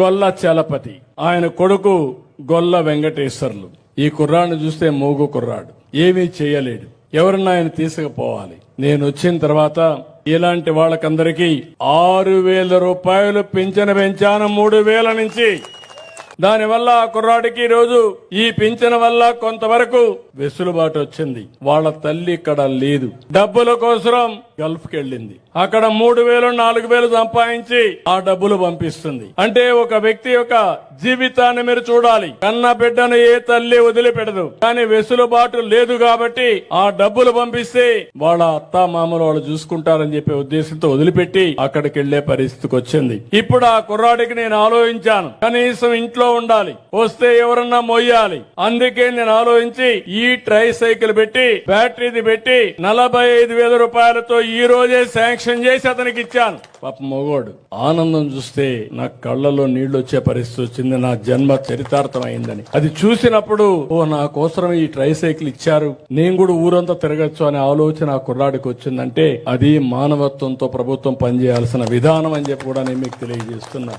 గొల్ల చలపతి. ఆయన కొడుకు గొల్ల వెంకటేశ్వర్లు. ఈ కుర్రాడిని చూస్తే మూగు కుర్రాడు. ఏమీ చేయలేడు. ఎవరన్నా ఆయన తీసుకుపోవాలి. నేను వచ్చిన తర్వాత ఇలాంటి వాళ్ళకందరికీ ఆరు వేల రూపాయలు పింఛను పెంచాను మూడు వేల నుంచి. దానివల్ల ఆ కుర్రాడికి రోజు ఈ పింఛను వల్ల కొంతవరకు వెసులుబాటు వచ్చింది. వాళ్ళ తల్లి ఇక్కడ లేదు. డబ్బుల కోసం గల్ఫ్కి వెళ్ళింది. అక్కడ మూడు వేలు నాలుగు వేలు సంపాదించి ఆ డబ్బులు పంపిస్తుంది. అంటే ఒక వ్యక్తి యొక్క జీవితాన్ని మీరు చూడాలి. కన్న బిడ్డను ఏ తల్లి వదిలిపెడదు కానీ వెసులుబాటు లేదు కాబట్టి ఆ డబ్బులు పంపిస్తే వాళ్ళ అత్త మామలు వాళ్ళు చూసుకుంటారని చెప్పే ఉద్దేశంతో వదిలిపెట్టి అక్కడికి వెళ్ళే పరిస్థితికి వచ్చింది. ఇప్పుడు ఆ కుర్రాడికి నేను ఆలోచించాను. కనీసం ఇంట్లో ఉండాలి. వస్తే ఎవరన్నా మొయ్యాలి. అందుకే నేను ఆలోచించి ఈ ట్రై సైకిల్ పెట్టి బ్యాటరీది పెట్టి నలభై ఐదు వేల రూపాయలతో ఈ రోజే శాంక్షన్ చేసి అతనికి ఇచ్చాను. పాప మగోడు ఆనందం చూస్తే నా కళ్ళలో నీళ్ళు వచ్చే పరిస్థితి వచ్చింది నా జన్మ చరితార్థం అయిందని అది చూసినప్పుడు ఓ నా కోసం ఈ ట్రై సైకిల్ ఇచ్చారు. నేను కూడా ఊరంతా తిరగచ్చు అనే ఆలోచన ఆ కుర్రాడికి వచ్చిందంటే అది మానవత్వంతో ప్రభుత్వం పనిచేయాల్సిన విధానం అని చెప్పి కూడా నేను మీకు తెలియజేస్తున్నా.